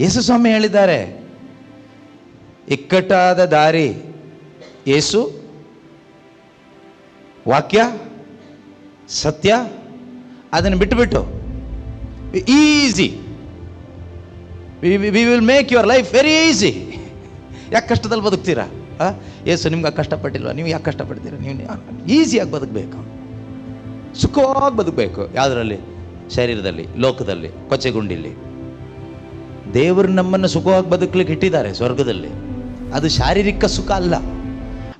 ಯೇಸು ಸ್ವಾಮಿ ಹೇಳಿದ್ದಾರೆ, ಇಕ್ಕಟ್ಟಾದ ದಾರಿ ಯೇಸು, ವಾಕ್ಯ, ಸತ್ಯ, ಅದನ್ನು ಬಿಟ್ಟುಬಿಟ್ಟು, easy, we will make your life very easy. ಯಾಕೆ ಕಷ್ಟದಲ್ಲಿ ಬದುಕ್ತೀರಾ? ಯೇಸು, ನಿಮ್ಗೆ ಕಷ್ಟಪಟ್ಟಿಲ್ವ ನೀವು ಯಾಕೆ ಕಷ್ಟಪಡ್ತೀರಾ ನೀವು ಈಸಿಯಾಗಿ ಬದುಕಬೇಕು. ಸುಖವಾಗಿ ಬದುಕಬೇಕು ಯಾವುದರಲ್ಲಿ? ಶರೀರದಲ್ಲಿ, ಲೋಕದಲ್ಲಿ, ಕೊಚ್ಚೆಗುಂಡಿಲಿ. ದೇವರು ನಮ್ಮನ್ನು ಸುಖವಾಗಿ ಬದುಕಲಿಕ್ಕೆ ಇಟ್ಟಿದ್ದಾರೆ ಸ್ವರ್ಗದಲ್ಲಿ. ಅದು ಶಾರೀರಿಕ ಸುಖ ಅಲ್ಲ,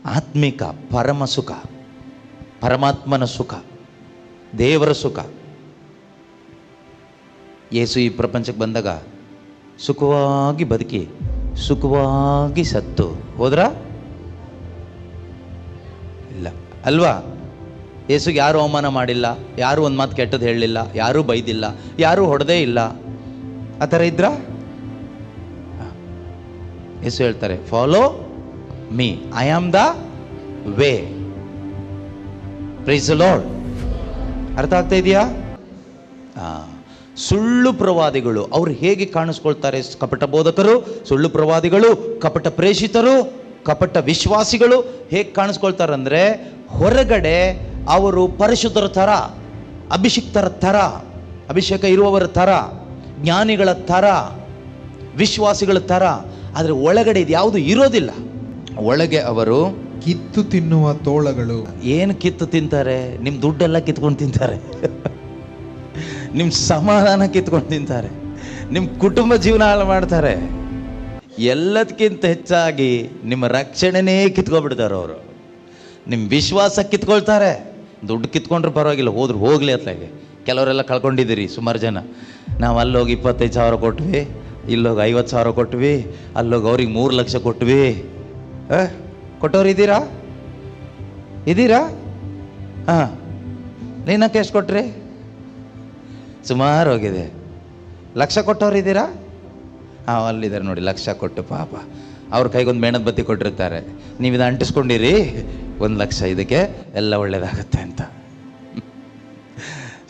ಆತ್ಮಿಕ ಪರಮ ಸುಖ, ಪರಮಾತ್ಮನ ಸುಖ, ದೇವರ ಸುಖ. ಯೇಸು ಈ ಪ್ರಪಂಚಕ್ಕೆ ಬಂದಾಗ ಸುಖವಾಗಿ ಬದುಕಿ, ಸುಖವಾಗಿ ಸತ್ತು. ಹೋದ್ರ? ಇಲ್ಲ. ಅಲ್ವಾ? ಯೇಸುಗೆ ಯಾರು ಅವಮಾನ ಮಾಡಿಲ್ಲ, ಯಾರು ಒಂದು ಮಾತು ಕೆಟ್ಟದ್ದು ಹೇಳಲಿಲ್ಲ, ಯಾರೂ ಬೈದಿಲ್ಲ, ಯಾರೂ ಹೊಡೆದೇ ಇಲ್ಲ. ಆ ಥರ ಇದ್ರಾ. ಯೇಸು ಹೇಳ್ತಾರೆ follow me I am the way praise lord ಅರ್ಥ ಆಗ್ತಾ ಇದೆಯಾ? ಸುಳ್ಳು ಪ್ರವಾದಿಗಳು, ಅವ್ರು ಹೇಗೆ ಕಾಣಿಸ್ಕೊಳ್ತಾರೆ ಕಪಟ ಬೋಧಕರು? ಸುಳ್ಳು ಪ್ರವಾದಿಗಳು, ಕಪಟ ಪ್ರೇಷಿತರು, ಕಪಟ ವಿಶ್ವಾಸಿಗಳು ಹೇಗೆ ಕಾಣಿಸ್ಕೊಳ್ತಾರೆ ಅಂದರೆ ಹೊರಗಡೆ ಅವರು ಪರಿಶುದ್ಧರ ಥರ, ಅಭಿಷಿಕ್ತರ ಥರ, ಅಭಿಷೇಕ ಇರುವವರ ಥರ, ಜ್ಞಾನಿಗಳ ಥರ, ವಿಶ್ವಾಸಿಗಳ ಥರ ಆದರೆ ಒಳಗಡೆ ಇದು ಯಾವುದು ಇರೋದಿಲ್ಲ. ಒಳಗೆ ಅವರು ಕಿತ್ತು ತಿನ್ನುವ ತೋಳಗಳು. ಏನು ಕಿತ್ತು ತಿಂತಾರೆ? ನಿಮ್ಮ ದುಡ್ಡೆಲ್ಲ ಕಿತ್ಕೊಂಡು ತಿಂತಾರೆ. ನಿಮ್ಮ ಸಮಾಧಾನ ಕಿತ್ಕೊಂಡು ತಿಂತಾರೆ. ನಿಮ್ಮ ಕುಟುಂಬ ಜೀವನ ಹಾಳು ಮಾಡ್ತಾರೆ. ಎಲ್ಲದಕ್ಕಿಂತ ಹೆಚ್ಚಾಗಿ ನಿಮ್ಮ ರಕ್ಷಣೆನೇ ಕಿತ್ಕೊಬಿಡ್ತಾರೆ ಅವರು. ನಿಮ್ಮ ವಿಶ್ವಾಸ ಕಿತ್ಕೊಳ್ತಾರೆ. ದುಡ್ಡು ಕಿತ್ಕೊಂಡ್ರೆ ಪರವಾಗಿಲ್ಲ ಹೋದ್ರು ಹೋಗ್ಲಿ ಅತ್ಲಾಗೆ. ಕೆಲವರೆಲ್ಲ ಕಳ್ಕೊಂಡಿದ್ದೀರಿ ಸುಮಾರು ಜನ. ನಾವು ಅಲ್ಲೋಗಿ ಇಪ್ಪತ್ತೈದು ಸಾವಿರ ಕೊಟ್ವಿ. ಇಲ್ಲೋಗಿ ಐವತ್ತು ಸಾವಿರ ಕೊಟ್ವಿ, ಅಲ್ಲೋಗಿ ಅವ್ರಿಗೆ ಮೂರು ಲಕ್ಷ ಕೊಟ್ವಿ? ಕೊಟ್ಟವ್ರು ಇದ್ದೀರಾ? ಇದ್ದೀರಾ? ಹಾಂ. ನೀನಕ್ಕೆ ಎಷ್ಟು ಕೊಟ್ರಿ? ಸುಮಾರು ಹೋಗಿದೆ. ಲಕ್ಷ ಕೊಟ್ಟವ್ರು ಇದ್ದೀರಾ? ಹಾಂ ಅಲ್ಲಿದ್ದಾರೆ ನೋಡಿ, ಲಕ್ಷ ಕೊಟ್ಟು ಪಾಪ. ಅವ್ರ ಕೈಗೊಂದು ಮೇಣದ ಬತ್ತಿ ಕೊಟ್ಟಿರ್ತಾರೆ. ನೀವು ಇದು ಅಂಟಿಸ್ಕೊಂಡಿರಿ. ಒಂದು ಲಕ್ಷ ಇದಕ್ಕೆ ಎಲ್ಲ ಒಳ್ಳೇದಾಗುತ್ತೆ ಅಂತ.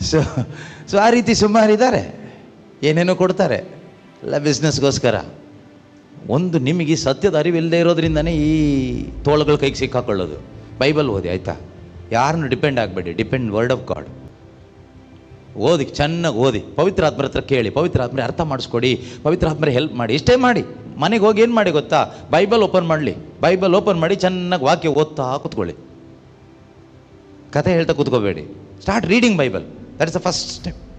ಸೊ ಸೊ ಆ ರೀತಿ ಸುಮಾರು ಇದ್ದಾರೆ. ಏನೇನೋ ಕೊಡ್ತಾರೆ. ಎಲ್ಲ ಬಿಸ್ನೆಸ್ಗೋಸ್ಕರ ಒಂದು ನಿಮಗೆ ಸತ್ಯದ ಅರಿವಿಲ್ಲದೆ ಇರೋದ್ರಿಂದನೇ ಈ ತೋಳುಗಳ ಕೈಗೆ ಸಿಕ್ಕಾಕೊಳ್ಳೋದು. ಬೈಬಲ್ ಓದಿ, ಆಯಿತಾ? ಯಾರನ್ನು ಡಿಪೆಂಡ್ ಆಗಬೇಡಿ ಡಿಪೆಂಡ್ ವರ್ಡ್ ಆಫ್ ಗಾಡ್ ಓದಿ, ಚೆನ್ನಾಗಿ ಓದಿ. ಪವಿತ್ರ ಆತ್ಮರ ಹತ್ರ ಕೇಳಿ, ಪವಿತ್ರ ಆತ್ಮರೆ ಅರ್ಥ ಮಾಡಿಸ್ಕೊಡಿ, ಪವಿತ್ರ ಆತ್ಮರೆ ಹೆಲ್ಪ್ ಮಾಡಿ, ಇಷ್ಟೇ ಮಾಡಿ. ಮನೆಗೆ ಹೋಗಿ ಏನು ಮಾಡಿ ಗೊತ್ತಾ? ಬೈಬಲ್ ಓಪನ್ ಮಾಡಲಿ. ಬೈಬಲ್ ಓಪನ್ ಮಾಡಿ ಚೆನ್ನಾಗಿ ವಾಕ್ಯ ಓದ್ತಾ ಕೂತ್ಕೊಳ್ಳಿ. ಕತೆ ಹೇಳ್ತಾ ಕೂತ್ಕೋಬೇಡಿ. Start reading Bible that is the first step